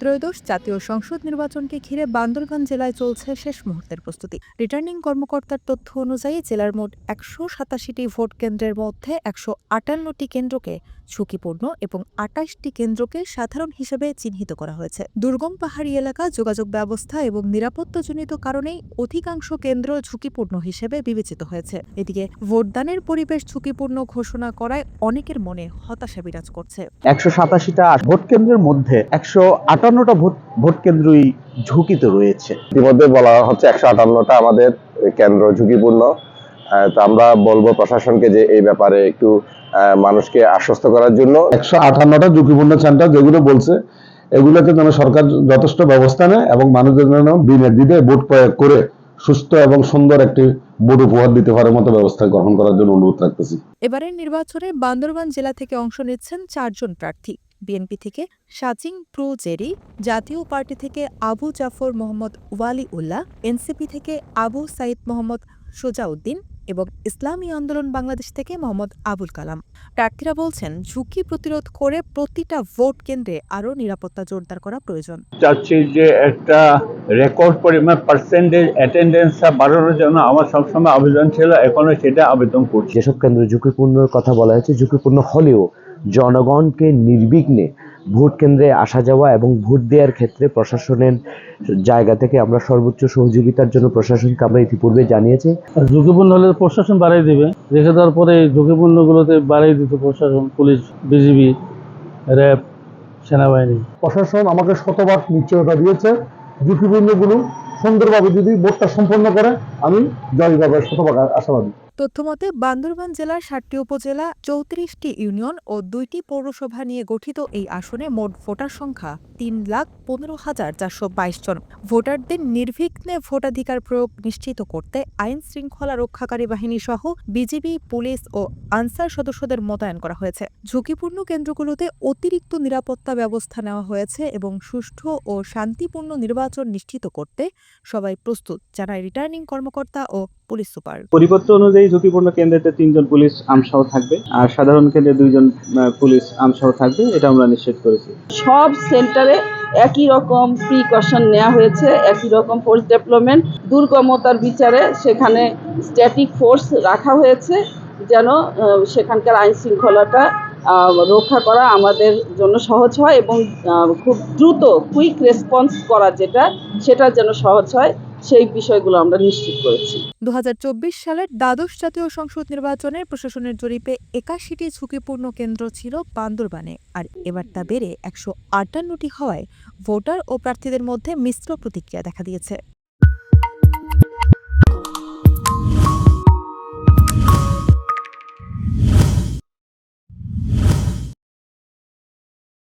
ত্রয়োদশ জাতীয় সংসদ নির্বাচনকে ঘিরে বান্দরবান জেলায় চলছে শেষ মুহূর্তের প্রস্তুতি। রিটার্নিং কর্মকর্তার তথ্য অনুযায়ী জেলার মোট একশো সাতাশিটি ভোট কেন্দ্রের মধ্যে একশো আটান্নটি কেন্দ্রকে ঝুঁকিপূর্ণ এবং আটাশটি কেন্দ্রকে সাধারণ হিসেবে চিহ্নিত করা হয়েছে। দুর্গম পাহাড়ি এলাকা, যোগাযোগ ব্যবস্থা এবং নিরাপত্তাজনিত কারণেই অধিকাংশ কেন্দ্র ঝুঁকিপূর্ণ হিসেবে বিবেচিত হয়েছে। এদিকে ভোটদানের পরিবেশ ঝুঁকিপূর্ণ ঘোষণা করায় অনেকের মনে হতাশা বিরাজ করছে। একশো সাতাশিটা ভোট কেন্দ্রের মধ্যে একশো আটান্নটা ভোট ভোট কেন্দ্রই ঝুঁকিতে রয়েছে। ইতিমধ্যে বলা হচ্ছে একশো আটান্নটা আমাদের কেন্দ্র ঝুঁকিপূর্ণ। তো আমরা বলব প্রশাসনকে যে এই ব্যাপারে একটু মানুষকে আশ্বস্ত করার জন্য। একশো আটান্নটা ঝুঁকিপূর্ণ সেন্টার যেগুলো বলছে এগুলোতে যেন সরকার যথেষ্ট ব্যবস্থা নেয় এবং মানুষদের যেন বিনা দিদে ভোট প্রয়োগ করে সুস্থ এবং সুন্দর একটি ভোট উপহার দিতে পারে মতো ব্যবস্থা গ্রহণ করার জন্য অনুরোধ রাখতেছি। এবারের নির্বাচনে বান্দরবান জেলা থেকে অংশ নিচ্ছেন চারজন প্রার্থী। বিএনপি থেকে Saching pro Jerry Jatiya party থেকে আবু জাফর মোহাম্মদ ওয়ালি উল্লাহ এনসিপি থেকে আবু সাইদ মোহাম্মদ সোজাউদ্দিন এবং ইসলামী আন্দোলন বাংলাদেশ থেকে মোহাম্মদ আবুল কালাম। প্রার্থীরা বলছেন ঝুঁকি প্রতিরোধ করে প্রতিটা ভোট কেন্দ্রে আরও নিরাপত্তা জোরদার করা প্রয়োজন। চাচ্ছি যে একটা রেকর্ড পরিমাণ পার্সেন্টেজ অ্যাটেন্ডেন্সটা বাড়ানোর জন্য আমার সবসময় আবেদন ছিল এখনও সেটা আবেদন করছি। যেসব কেন্দ্র ঝুঁকিপূর্ণর কথা বলা হয়েছে ঝুঁকিপূর্ণ হলেও জনগণকে নির্বিঘ্নে ভোট কেন্দ্রে আসা যাওয়া এবং ভোট দেওয়ার ক্ষেত্রে প্রশাসনের জায়গা থেকে আমরা সর্বোচ্চ সহযোগিতার জন্য প্রশাসনকে আমরা ইতিপূর্বে জানিয়েছি। আর ঝুঁকিপূর্ণ হলে প্রশাসন বাড়াই দিবে। রেখে দেওয়ার পরে ঝুঁকিপূর্ণগুলোতে বাড়াই দিত প্রশাসন পুলিশ বিজিবি র্যাব সেনাবাহিনী। প্রশাসন আমাকে শতভাগ নিশ্চয়তা দিয়েছে ঝুঁকিপূর্ণগুলো সুন্দরভাবে যদি ভোটটা সম্পন্ন করে আমি জয় শতভাগ আশাবাদী। তথ্যমতে, বান্দরবান জেলার ষাটটি উপজেলা, চৌত্রিশটি ইউনিয়ন ও দুইটি পৌরসভা নিয়ে গঠিত এই আসনে মোট ভোটার সংখ্যা তিন লাখ পনেরো হাজার চারশো বাইশ জন। ভোটারদের নির্বিঘ্নে ভোটাধিকার প্রয়োগ নিশ্চিত করতে আইন শৃঙ্খলা রক্ষাকারী বাহিনী সহ বিজিবি, পুলিশ ও আনসার সদস্যদের মোতায়েন করা হয়েছে। ঝুঁকিপূর্ণ কেন্দ্রগুলোতে অতিরিক্ত নিরাপত্তা ব্যবস্থা নেওয়া হয়েছে এবং সুষ্ঠু ও শান্তিপূর্ণ নির্বাচন নিশ্চিত করতে সবাই প্রস্তুত, জানায় রিটার্নিং কর্মকর্তা ও পুলিশ সুপার। পরিপত্র অনুযায়ী ঝুঁকিপূর্ণ কেন্দ্রেতে তিনজন পুলিশ আমসহ থাকবে আর সাধারণ কেন্দ্রে দুইজন পুলিশ আমসহ থাকবে, এটা আমরা নিশ্চিত করেছি। সব সেন্টারে একই রকম প্রিকশন নেওয়া হয়েছে, একই রকম ফোর্স ডেভেলপমেন্ট দুর্গমতার বিচারে সেখানে স্ট্যাটিক ফোর্স রাখা হয়েছে, যেন সেখানকার আইন শৃঙ্খলাটা রক্ষা করা আমাদের জন্য সহজ হয় এবং খুব দ্রুত কুইক রেসপন্স করা যেটা, সেটা যেন সহজ হয়। সেই বিষয়গুলো আমরা নিশ্চিত করেছি। দু হাজার চব্বিশ সালের দ্বাদশ জাতীয় সংসদ নির্বাচনের প্রশাসনের জরিপে একাশিটি ঝুঁকিপূর্ণ কেন্দ্র ছিল বান্দরবানে। আর এবার তা বেড়ে একশো আটান্নটি হওয়ায় ভোটার ও প্রার্থীদের মধ্যে মিশ্র প্রতিক্রিয়া দেখা দিয়েছে।